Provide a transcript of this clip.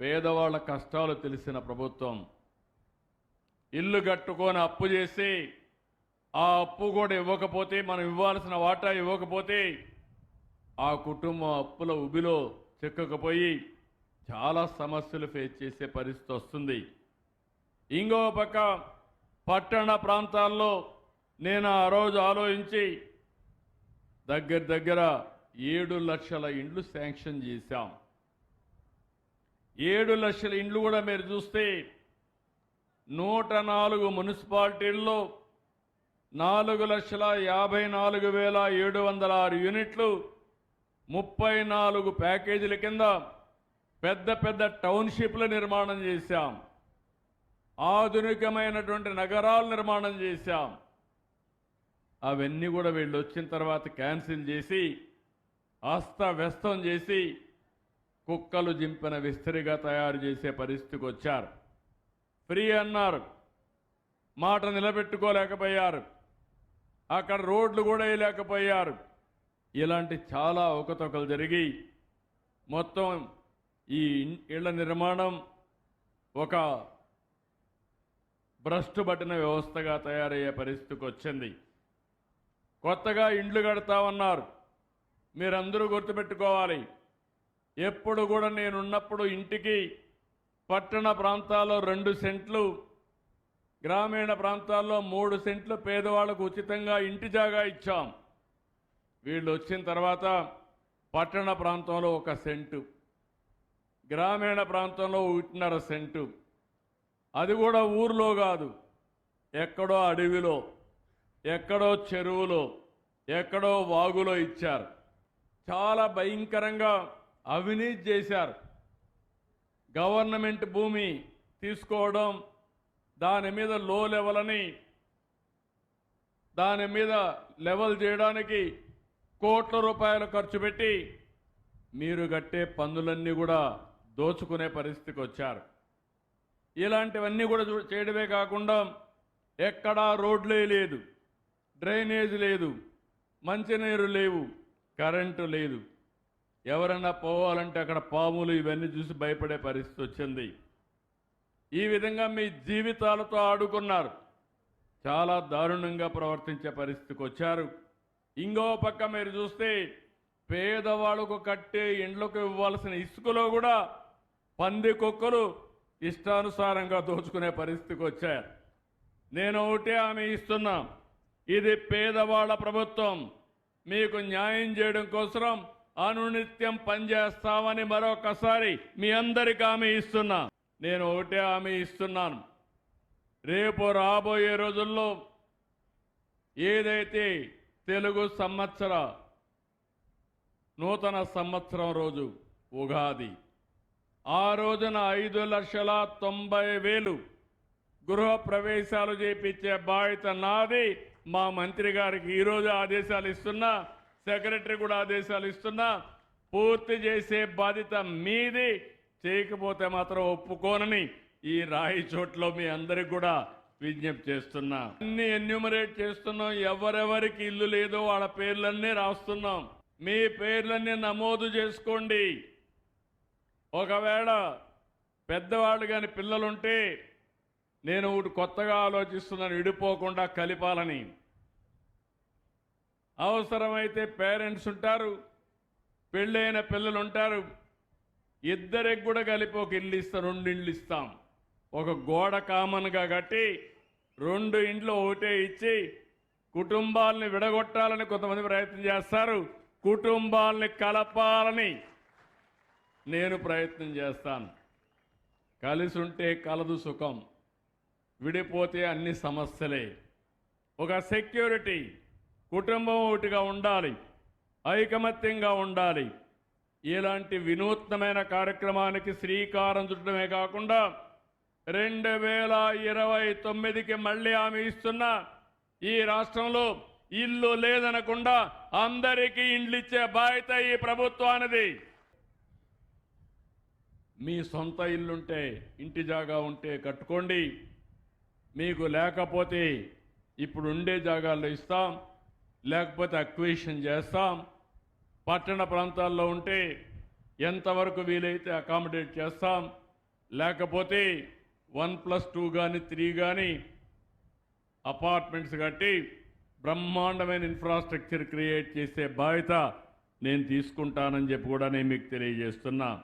పేదవాళ్ళ కష్టాలు తెలిసిన ప్రభుత్వం ఇల్లు కట్టుకొని అప్పు చేసి ఆ అప్పు కూడా ఇవ్వకపోతే మనం ఇవ్వాల్సిన వాటా ఇవ్వకపోతే ఆ కుటుంబం అప్పుల ఉబిలో చిక్కకపోయి చాలా సమస్యలు ఫేస్ చేసే పరిస్థితి వస్తుంది. ఇంకో పక్క పట్టణ ప్రాంతాల్లో నేను ఆ రోజు ఆలోచించి దగ్గర దగ్గర ఏడు లక్షల ఇండ్లు శాంక్షన్ చేశాం. ఏడు లక్షల ఇండ్లు కూడా మీరు చూస్తే నూట నాలుగు మున్సిపాలిటీల్లో నాలుగు లక్షల యాభై నాలుగు వేల ఏడు వందల ఆరు యూనిట్లు ముప్పై నాలుగు ప్యాకేజీల కింద పెద్ద పెద్ద టౌన్షిప్ల నిర్మాణం చేశాం. ఆధునికమైనటువంటి నగరాలు నిర్మాణం చేశాం. అవన్నీ కూడా వీళ్ళు వచ్చిన తర్వాత క్యాన్సిల్ చేసి అస్తవ్యస్తం చేసి కుక్కలు జింపిన విస్తరిగా తయారు చేసే పరిస్థితికి వచ్చారు. ఫ్రీ అన్నారు. మాట నిలబెట్టుకోలేకపోయారు. అక్కడ రోడ్లు కూడా వేయలేకపోయారు. ఇలాంటి చాలా అవకతవకలు జరిగి మొత్తం ఈ ఇళ్ళ నిర్మాణం ఒక భ్రష్టు పట్టిన వ్యవస్థగా తయారయ్యే పరిస్థితికి వచ్చింది. కొత్తగా ఇండ్లు కడతామన్నారు. మీరందరూ గుర్తుపెట్టుకోవాలి. ఎప్పుడు కూడా నేనున్నప్పుడు ఇంటికి పట్టణ ప్రాంతాల్లో రెండు సెంట్లు గ్రామీణ ప్రాంతాల్లో మూడు సెంట్లు పేదవాళ్ళకు ఉచితంగా ఇంటి జాగా ఇచ్చాం. వీళ్ళు వచ్చిన తర్వాత పట్టణ ప్రాంతంలో ఒక సెంటు గ్రామీణ ప్రాంతంలో ఒకటిన్నర సెంటు. అది కూడా ఊర్లో కాదు ఎక్కడో అడవిలో ఎక్కడో చెరువులో ఎక్కడో వాగులో ఇచ్చారు. చాలా భయంకరంగా అవినీతి చేశారు. గవర్నమెంట్ భూమి తీసుకోవడం దాని మీద లో లెవెల్ అని దాని మీద లెవెల్ చేయడానికి కోట్ల రూపాయలు ఖర్చు పెట్టి మీరు కట్టే పన్నులన్నీ కూడా దోచుకునే పరిస్థితికి వచ్చారు. ఇలాంటివన్నీ కూడా చేయడమే కాకుండా ఎక్కడా రోడ్లే లేదు డ్రైనేజ్ లేదు మంచినీరు లేవు కరెంటు లేదు. ఎవరన్నా పోవాలంటే అక్కడ పాములు ఇవన్నీ చూసి భయపడే పరిస్థితి వచ్చింది. ఈ విధంగా మీ జీవితాలతో ఆడుకున్నారు. చాలా దారుణంగా ప్రవర్తించే పరిస్థితికి వచ్చారు. ఇంకో పక్క మీరు చూస్తే పేదవాళ్ళకు కట్టే ఇండ్లకు ఇవ్వాల్సిన ఇసుకలో కూడా పంది కుక్కలు ఇష్టానుసారంగా దోచుకునే పరిస్థితికి వచ్చారు. నేను ఒకటే ఆమె ఇస్తున్నా. ఇది పేదవాళ్ళ ప్రభుత్వం. మీకు న్యాయం చేయడం కోసం అనునిత్యం పనిచేస్తామని మరొకసారి మీ అందరికి హామీ ఇస్తున్నా. నేను ఒకటే హామీ ఇస్తున్నాను. రేపు రాబోయే రోజుల్లో ఏదైతే తెలుగు సంవత్సర నూతన సంవత్సరం రోజు ఉగాది ఆ రోజున ఐదు లక్షల తొంభై వేలు గృహ ప్రవేశాలు చేపించే బాధ్యత నాది. మా మంత్రి గారికి ఈరోజు ఆదేశాలు ఇస్తున్నా. సెక్రటరీ కూడా ఆదేశాలు ఇస్తున్నా పూర్తి చేసే బాధ్యత మీది. చేయకపోతే మాత్రం ఒప్పుకోనని ఈ రాయి చోట్లో మీ అందరికి కూడా విజ్ఞప్తి చేస్తున్నా. అన్ని ఎన్యూమరేట్ చేస్తున్నాం. ఎవరెవరికి ఇల్లు లేదో వాళ్ళ పేర్లన్నీ రాస్తున్నాం. మీ పేర్లన్నీ నమోదు చేసుకోండి. ఒకవేళ పెద్దవాళ్ళు కాని పిల్లలుంటే నేను కొత్తగా ఆలోచిస్తున్నాను విడిపోకుండా కలిపాలని. అవసరమైతే పేరెంట్స్ ఉంటారు పెళ్ళైన పిల్లలు ఉంటారు ఇద్దరికి కూడా కలిపి ఒక ఇల్లు ఇస్తాం రెండు ఇండ్లు ఇస్తాం. ఒక గోడ కామన్గా కట్టి రెండు ఇండ్లు ఒకటే ఇచ్చి కుటుంబాలని విడగొట్టాలని కొంతమంది ప్రయత్నం చేస్తారు. కుటుంబాలని కలపాలని నేను ప్రయత్నం చేస్తాను. కలిసి ఉంటే కలదు సుఖం విడిపోతే అన్ని సమస్యలే. ఒక సెక్యూరిటీ కుటుంబం ఒకటిగా ఉండాలి. ఐకమత్యంగా ఉండాలి. ఇలాంటి వినూత్నమైన కార్యక్రమానికి శ్రీకారం చుట్టడమే కాకుండా రెండు వేల ఇరవై తొమ్మిదికి మళ్ళీ ఆమె ఇస్తున్న ఈ రాష్ట్రంలో ఇల్లు లేదనకుండా అందరికీ ఇండ్లు ఇచ్చే బాధ్యత ఈ ప్రభుత్వానిది. మీ సొంత ఇల్లుంటే ఇంటి జాగా ఉంటే కట్టుకోండి. మీకు లేకపోతే ఇప్పుడు ఉండే జాగాల్లో ఇస్తాం. లేకపోతే అక్వేషన్ చేస్తాం. పట్టణ ప్రాంతాల్లో ఉంటే ఎంతవరకు వీలైతే అకామిడేట్ చేస్తాం. లేకపోతే వన్ ప్లస్ టూ కానీ త్రీ కానీ అపార్ట్మెంట్స్ కట్టి బ్రహ్మాండమైన ఇన్ఫ్రాస్ట్రక్చర్ క్రియేట్ చేసే బాధ్యత నేను తీసుకుంటానని చెప్పి కూడా నేను మీకు తెలియజేస్తున్నా.